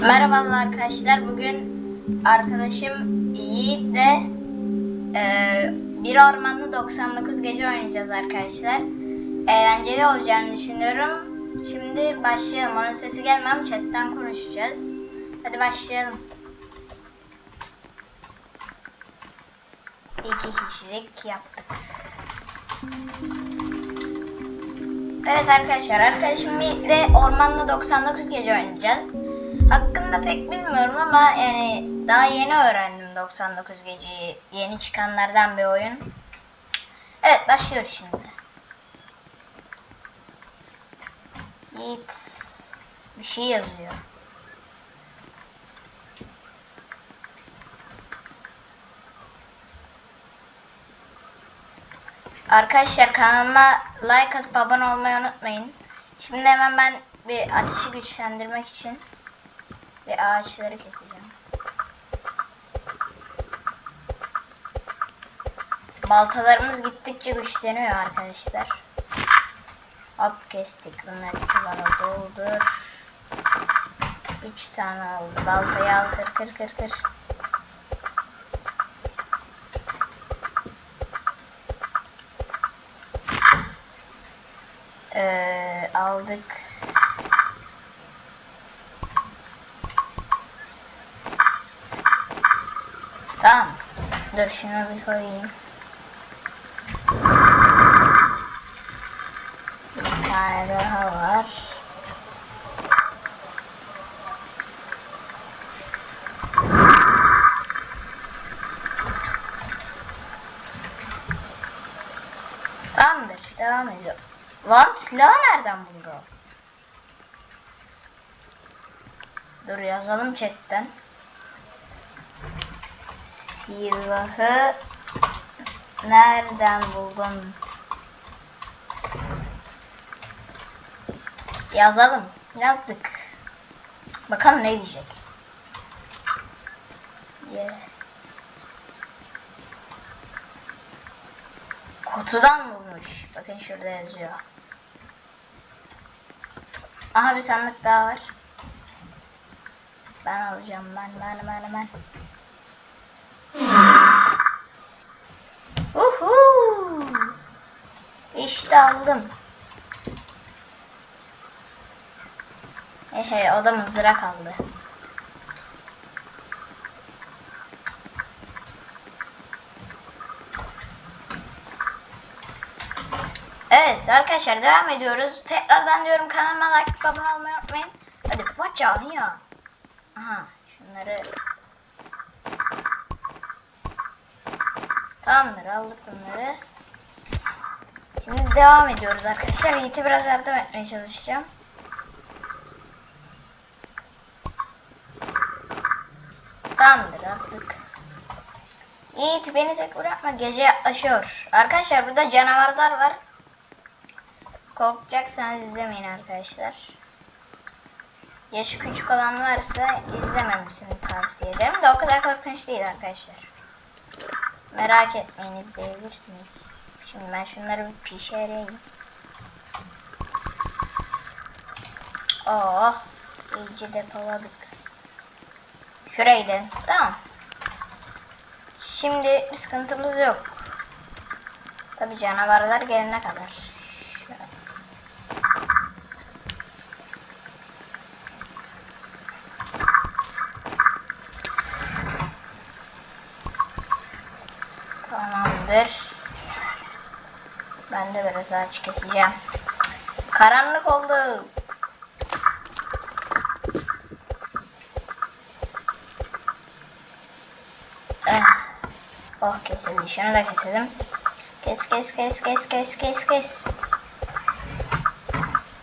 Merhabalar arkadaşlar. Bugün arkadaşım Yiğit de e, bir ormanlı 99 gece oynayacağız arkadaşlar. Eğlenceli olacağını düşünüyorum. Şimdi başlayalım. Onun sesi gelmem. Chatten konuşacağız. Hadi başlayalım. İki kişilik yaptık. Evet arkadaşlar, arkadaşım de Ormanlı 99 gece oynayacağız. Hakkında pek bilmiyorum ama yani daha yeni öğrendim 99 geceyi. Yeni çıkanlardan bir oyun. Evet başlıyoruz şimdi. Yiğit bir şey yazıyor. Arkadaşlar kanalıma like atıp abone olmayı unutmayın. Şimdi hemen ben bir ateşi güçlendirmek için bir ağaçları keseceğim. Baltalarımız gittikçe güçleniyor arkadaşlar. Hop kestik. Bunları çuvala doldur. 3 tane oldu. Baltayı al kır kır kır kır. Ee, aldık. Tamam. Dur şunu bir koyayım. Bir tane daha var. Tamamdır. Devam ediyor. Lan silahı nereden buldu? Dur yazalım chatten. Silahı nereden buldun? Yazalım. Yazdık. Bakalım ne diyecek. Yeah. Kutudan bulmuş. Bakın şurada yazıyor. Aha bir sandık daha var. Ben alacağım ben ben ben ben. Uhu. İşte aldım. Ehe o da mızrak aldı. Evet arkadaşlar devam ediyoruz. Tekrardan diyorum kanalıma like abone olmayı unutmayın. Hadi faça ya. Aha şunları Tamamdır aldık bunları. Şimdi devam ediyoruz arkadaşlar. Yiğit'e biraz yardım etmeye çalışacağım. Tamamdır artık. Yiğit beni tek bırakma gece yaklaşıyor. Arkadaşlar burada canavarlar var. Korkacaksanız izlemeyin arkadaşlar. Yaşı küçük olan varsa izlememesini tavsiye ederim de o kadar korkunç değil arkadaşlar. Merak etmeyin izleyebilirsiniz. Şimdi ben şunları bir pişireyim. Oh, iyice depoladık. Şuraydı. Tamam. Şimdi bir sıkıntımız yok. Tabi canavarlar gelene kadar. Şöyle. Tamamdır. Ben de biraz ağaç keseceğim. Karanlık oldu. Eh. Oh kesildi. Şunu da keselim. Kes kes kes kes kes kes kes.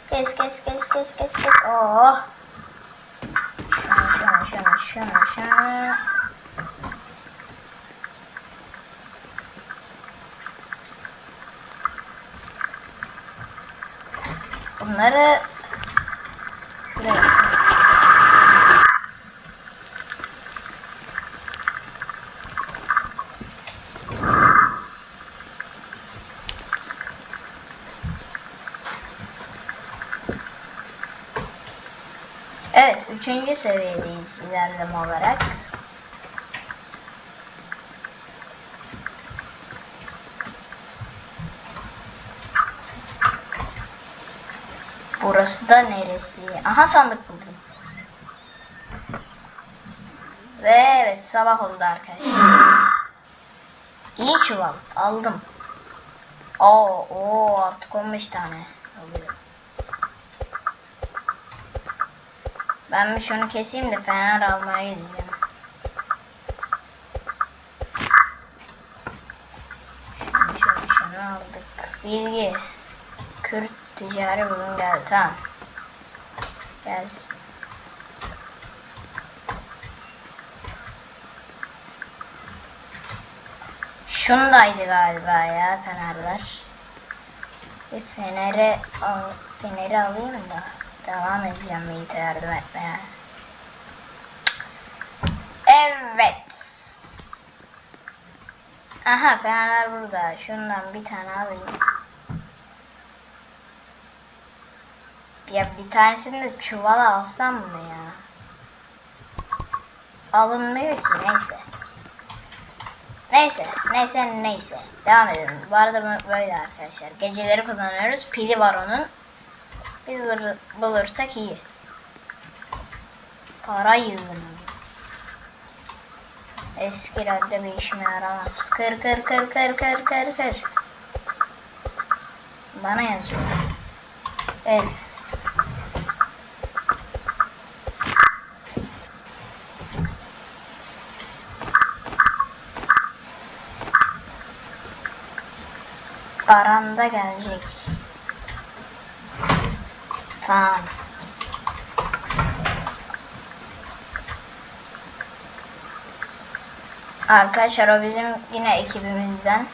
Kes kes kes kes kes kes. Oh. Şunu şunu şunu şunu şunu. Bunları buraya. Evet, üçüncü seviyedeyiz ilerleme olarak. Burası da neresi? Aha sandık buldum. Ve evet sabah oldu arkadaşlar. İyi çuval aldım. Oo, oo artık 15 tane oluyor. Ben bir şunu keseyim de fener almaya gideceğim. Şunu şunu şunu aldık. Bilgi. Ticari bugün geldi tamam. Gelsin. Şundaydı galiba ya fenerler. Bir feneri al, feneri alayım da devam edeceğim Yiğit'e yardım etmeye. Evet. Aha fenerler burada. Şundan bir tane alayım. Ya bir tanesini de çuvala alsam mı ya? Alınmıyor ki neyse. Neyse, neyse, neyse. Devam edelim. Bu arada böyle arkadaşlar. Geceleri kullanıyoruz. Pili var onun. Biz bul- bulursak iyi. Para yığını. Eski radyo bir işime yaramaz. Kır kır kır kır kır kır kır. Bana yazıyor. Evet. Baran da gelecek. Tamam. Arkadaşlar o bizim yine ekibimizden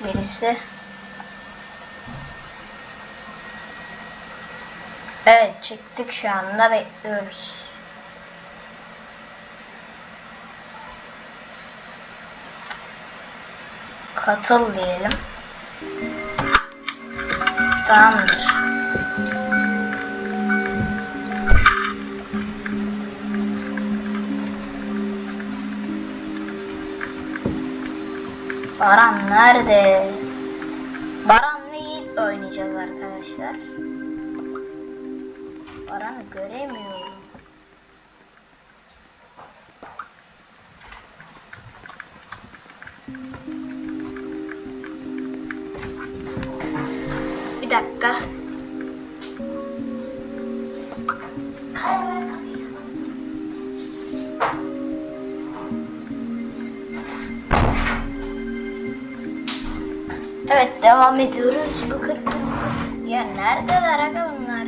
birisi. Evet çıktık şu anda bekliyoruz. Katıl diyelim. Tamamdır. Baran nerede? Baran ve Yiğit oynayacağız arkadaşlar. Baran'ı göremiyorum. Bir dakika. Evet devam ediyoruz. Bu kır Ya neredeler aga bunlar?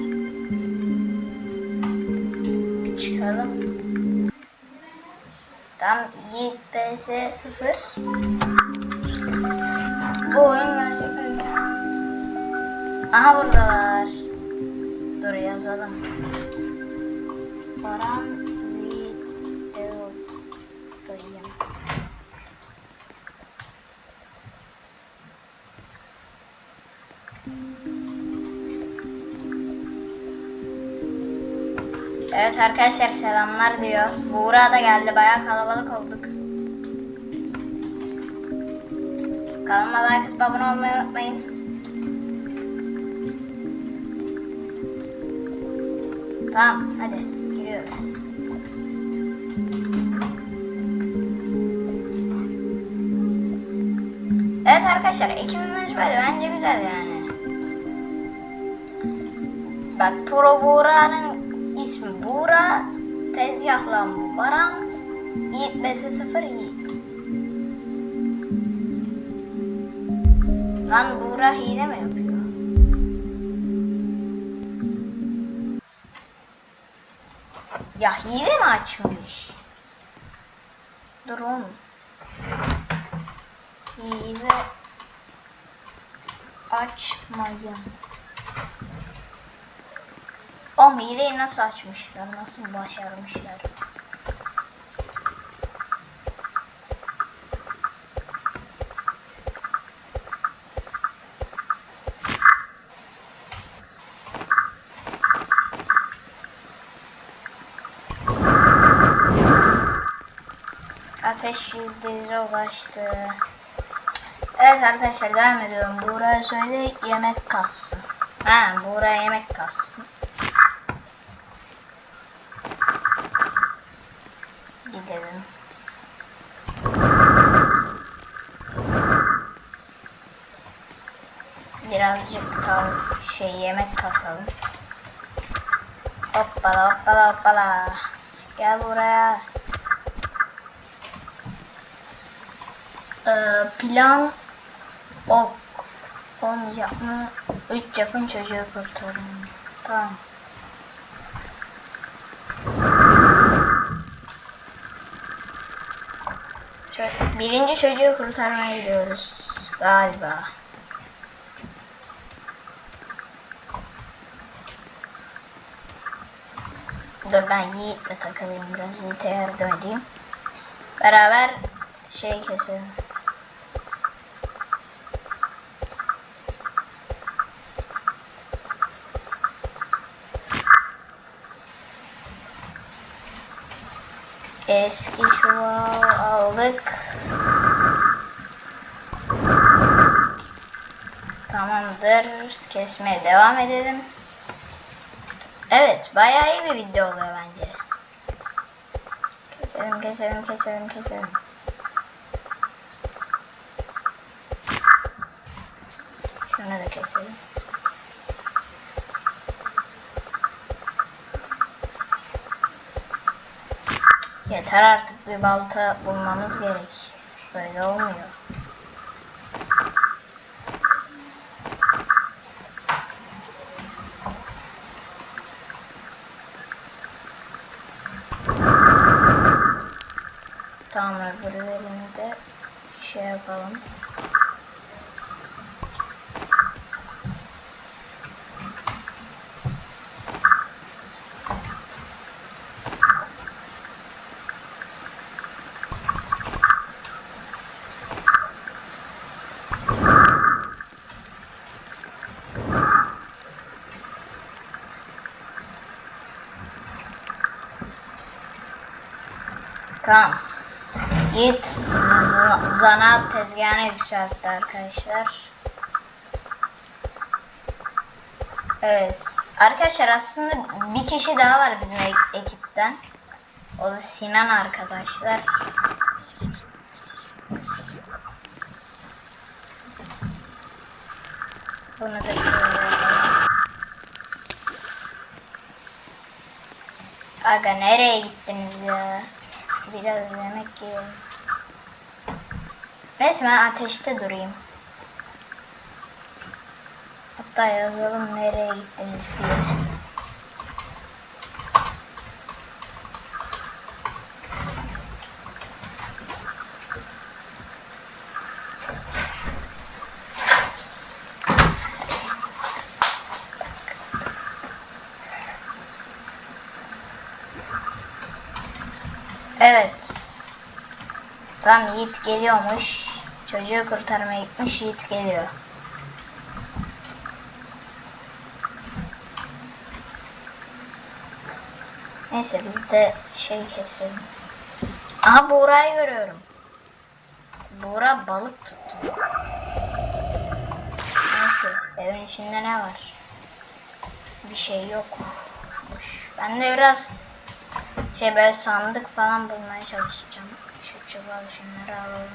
Bir çıkalım. Tam Yiğit PS 0 Bu oyun Aha buradalar. Dur yazalım. Baran videodayım. Evet arkadaşlar selamlar diyor. Buğra da geldi. Bayağı kalabalık olduk. Kanalıma like abone olmayı unutmayın. Tamam hadi giriyoruz. Evet arkadaşlar ekibimiz böyle bence güzel yani. Bak Pro Buğra'nın ismi Buğra, tezgahlan Baran, Yiğit Besi 0 Yiğit. Lan Buğra hile mi yapıyor? Ya hile mi açmış? Dur oğlum. Hile açmayın. O hileyi nasıl açmışlar? Nasıl başarmışlar? Ateş yüzde ulaştı. Evet arkadaşlar devam ediyorum. Buğra'ya söyle yemek kassın. Ha Buğra'ya yemek kassın. Gidelim. Birazcık tavuk şey yemek kasalım. Hoppala hoppala hoppala. Gel buraya. Ee, plan ok. Olmayacak mı? Üç yapın çocuğu kurtarın. Tamam. Birinci çocuğu kurtarmaya gidiyoruz. Galiba. Dur ben Yiğit'le takılayım biraz. Yiğit'e yardım edeyim. Beraber şey keselim. Eski çuval aldık. Tamamdır. Kesmeye devam edelim. Evet, bayağı iyi bir video oluyor bence. Keselim, keselim, keselim, keselim. Şunu da keselim. Yeter artık bir balta bulmamız gerek. Böyle olmuyor. Tamam öbürlerini de şey yapalım. Tamam. Z- zanaat tezgahına yükseltti arkadaşlar. Evet. Arkadaşlar aslında bir kişi daha var bizim e- ekipten. O da Sinan arkadaşlar. Bunu da şöyle. Aga nereye gittiniz ya? Biraz yemek yiyelim. Neyse ben ateşte durayım. Hatta yazalım nereye gittiniz diye. Evet. Tam Yiğit geliyormuş. Çocuğu kurtarmaya gitmiş Yiğit geliyor. Neyse biz de şey keselim. Aha Buğra'yı görüyorum. Buğra balık tuttu. Neyse evin içinde ne var? Bir şey yok. Ben de biraz şey böyle sandık falan bulmaya çalışacağım. Çuval şunları alalım.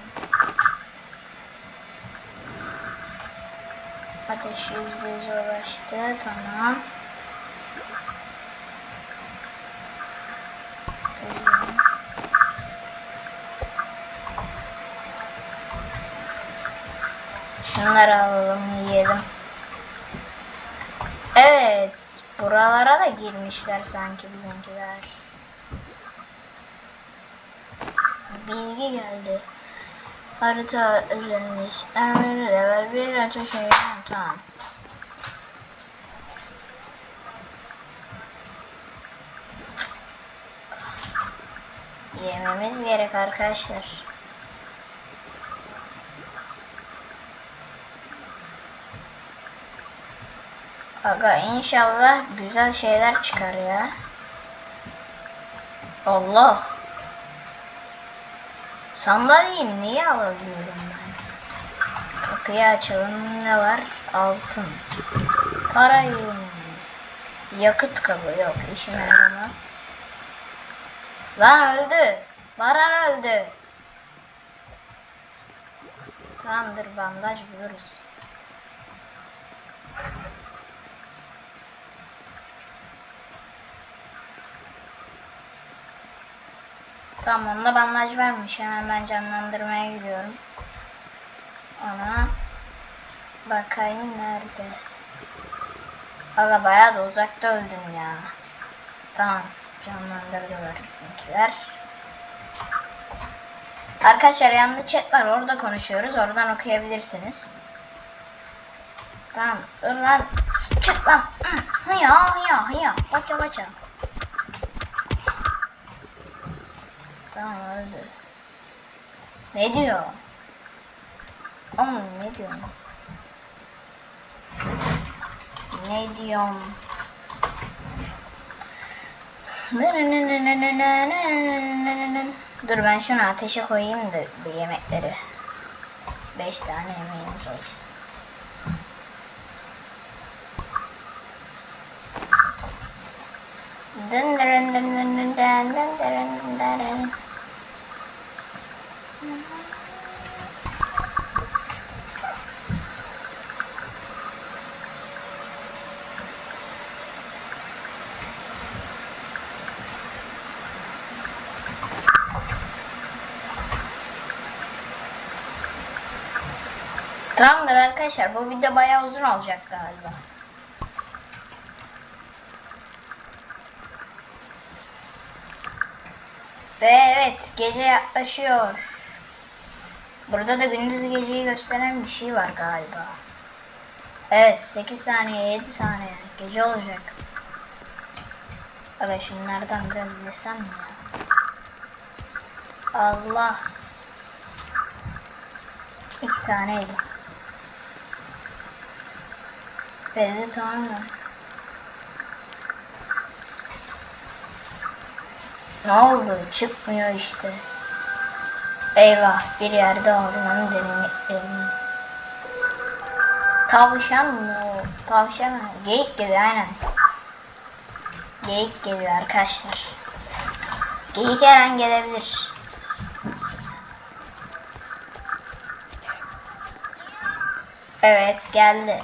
Ateş yüzde yüz ulaştı. Tamam. Şunları alalım yiyelim. Evet. Buralara da girmişler sanki bizimkiler. Bilgi geldi. Harita üzerinde işlemleri level 1 ateş oyunu tamam. Yememiz gerek arkadaşlar. Aga inşallah güzel şeyler çıkar ya. Allah. Sandalyeyi niye alabiliyorum ben? Kapıyı açalım ne var? Altın. Parayı. Yakıt kabı yok işime yaramaz. Lan öldü. Baran öldü. Tamamdır bandaj buluruz. Tamam onda bandaj vermiş. Hemen ben canlandırmaya gidiyorum. Ona bakayım nerede. Aga bayağı da uzakta öldüm ya. Tamam canlandırdılar bizimkiler. Arkadaşlar yanında chat var orada konuşuyoruz. Oradan okuyabilirsiniz. Tamam dur lan. Çık lan. Hı, Ya ya ya. Baça baça. Tamam öldü. Ne diyor? Oğlum ne diyor? Ne diyorum? Dur ben şunu ateşe koyayım da bu yemekleri. Beş tane yemeğimiz olsun. Dın dın dın dın dın dın dırın dın dırın. Tamamdır arkadaşlar bu video bayağı uzun olacak galiba. Ve evet gece yaklaşıyor. Burada da gündüz geceyi gösteren bir şey var galiba. Evet 8 saniye 7 saniye gece olacak. Aga şunlardan biraz desem mi ya? Allah. İki taneydi. Belli tamam mı? Ne oldu? Çıkmıyor işte. Eyvah bir yerde ormanın derinliklerini. Tavşan mı? Tavşan mı? Geyik geliyor aynen. Geyik geliyor arkadaşlar. Geyik her an gelebilir. Evet geldi.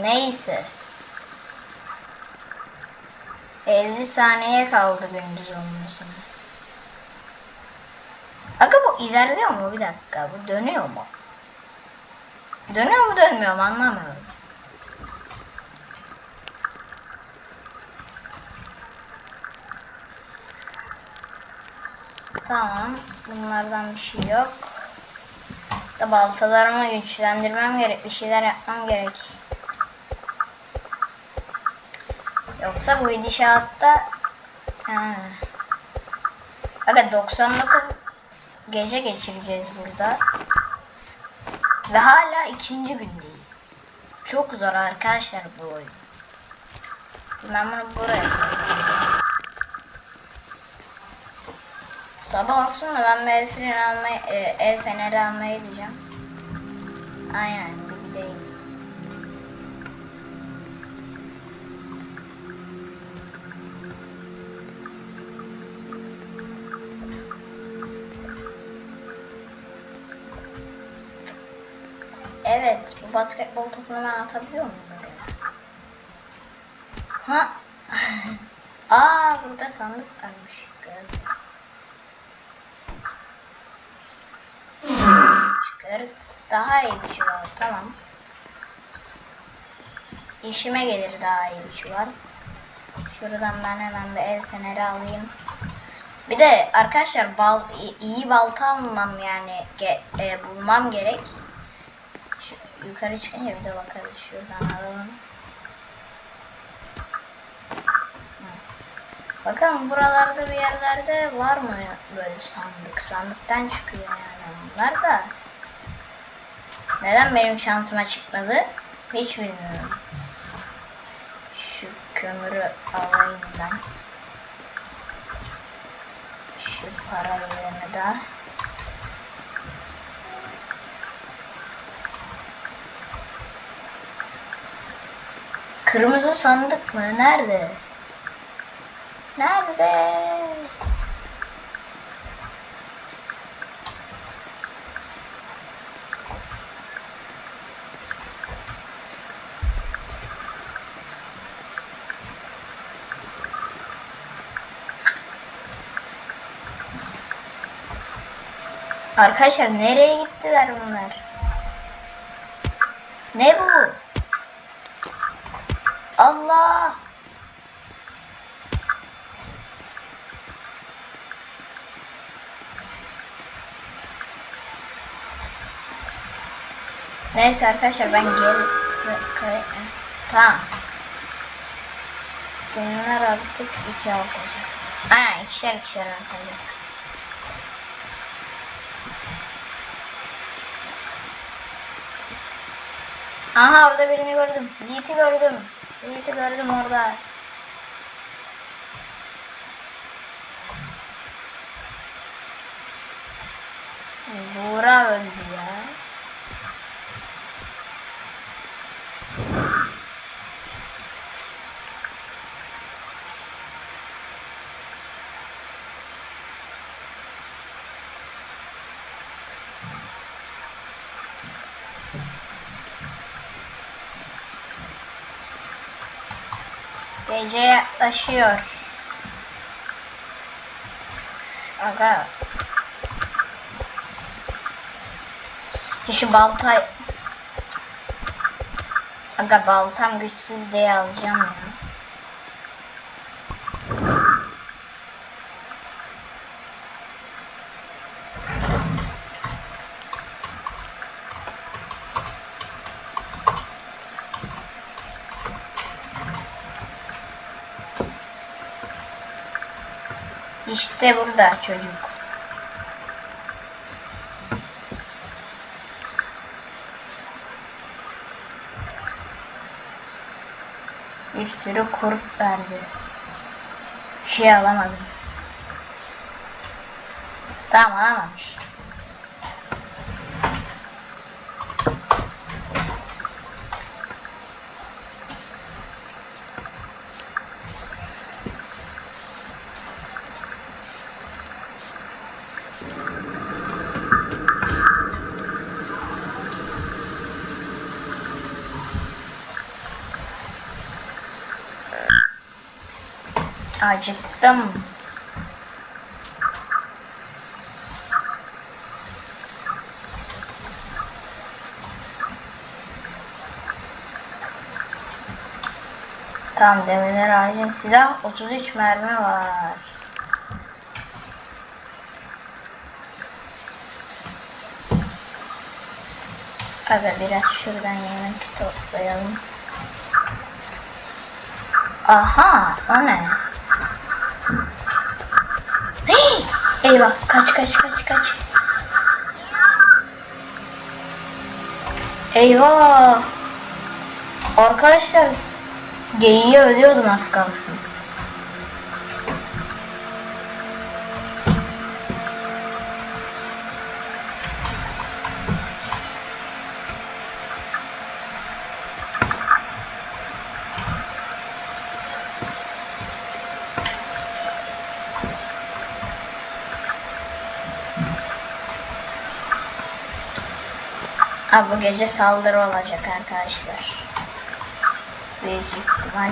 Neyse. 50 saniye kaldı gündüz olmasına. Aga bu ilerliyor mu? Bir dakika. Bu dönüyor mu? Dönüyor mu dönmüyor mu anlamıyorum. Tamam. Bunlardan bir şey yok. Da baltalarımı güçlendirmem gerek. Bir şeyler yapmam gerek. Yoksa bu gidişatta ha. Aga 99 gece geçireceğiz burada. Ve hala ikinci gündeyiz. Çok zor arkadaşlar bu oyun. Ben bunu buraya koyayım. Sabah olsun da ben bir el feneri almaya, e, el feneri almaya gideceğim. Aynen Evet, bu basketbol topunu ben atabiliyor muyum? Ha? Aa, burada sandık varmış. Çıkart. Daha iyi bir şey var. Tamam. İşime gelir daha iyi bir şey var. Şuradan ben hemen bir el feneri alayım. Bir de arkadaşlar bal iyi balta almam yani ge- e, bulmam gerek. Yukarı çıkınca bir de bakarız şuradan. Bakalım buralarda bir yerlerde var mı böyle sandık? Sandıktan çıkıyor yani bunlar da. Neden benim şansıma çıkmadı? Hiç bilmiyorum. Şu kömürü alayım ben. Şu paralarını da. Kırmızı sandık mı? Nerede? Nerede? Arkadaşlar nereye gittiler bunlar? Ne bu? Allah! Neyse arkadaşlar ben gel tamam. Günler artık iki artacak. Aynen ikişer ikişer artacak. Aha orada birini gördüm. Yiğit'i gördüm. Yiğit'i gördüm orada. Buğra öldü ya. Gece yaklaşıyor. Aga. Şu balta... Aga baltam güçsüz diye alacağım ya. İşte burada çocuk. Bir sürü kurt verdi. Bir şey alamadım. Tamam alamamış. Acıktım. Tamam demirler ağacın silah 33 mermi var. Aga biraz şuradan yemek toplayalım. Aha o ne? Eyvah kaç kaç kaç kaç. Eyvah. Arkadaşlar geyiği ölüyordum az kalsın. Ha bu gece saldırı olacak arkadaşlar. Büyük ihtimal.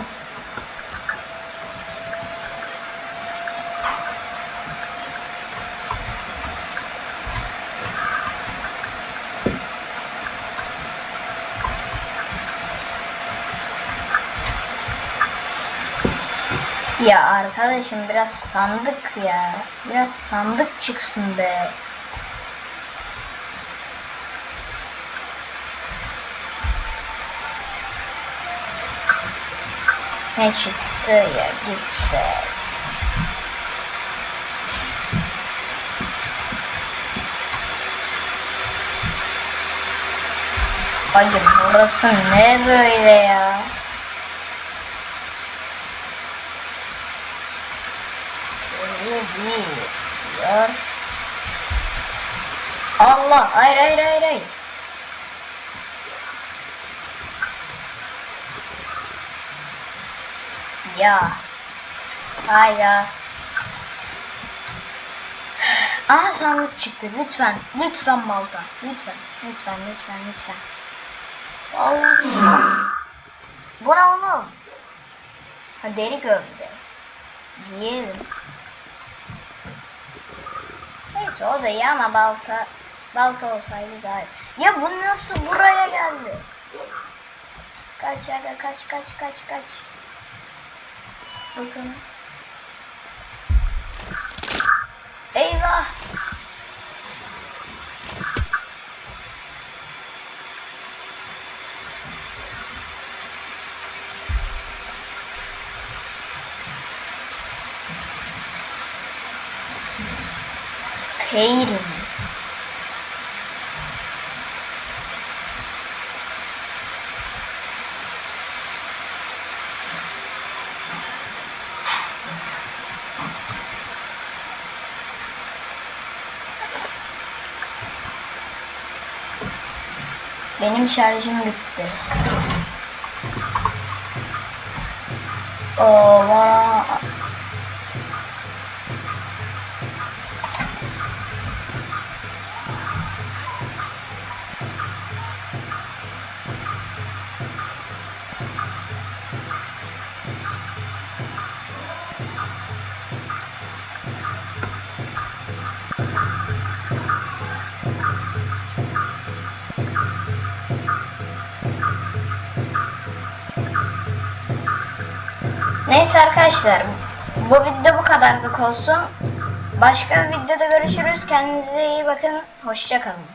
Ya arkadaşım biraz sandık ya. Biraz sandık çıksın be. Ne çıktı ya git be. Hacı burası ne böyle ya? Seviye bir. Dört. Allah hayır hayır hayır hayır. Ya. Hayda. Aha sandık çıktı. Lütfen. Lütfen balta. Lütfen. Lütfen. Lütfen. Lütfen. Allah. Bu ne oğlum? Ha deri gövde. Giyelim. Neyse o da iyi ama balta balta olsaydı daha. Ya bu nasıl buraya geldi? Kaç aga kaç kaç kaç kaç. Bakın. Eyvah. Fail Benim şarjım bitti. Oo, bana arkadaşlar bu video bu kadarlık olsun. Başka bir videoda görüşürüz. Kendinize iyi bakın. Hoşça kalın.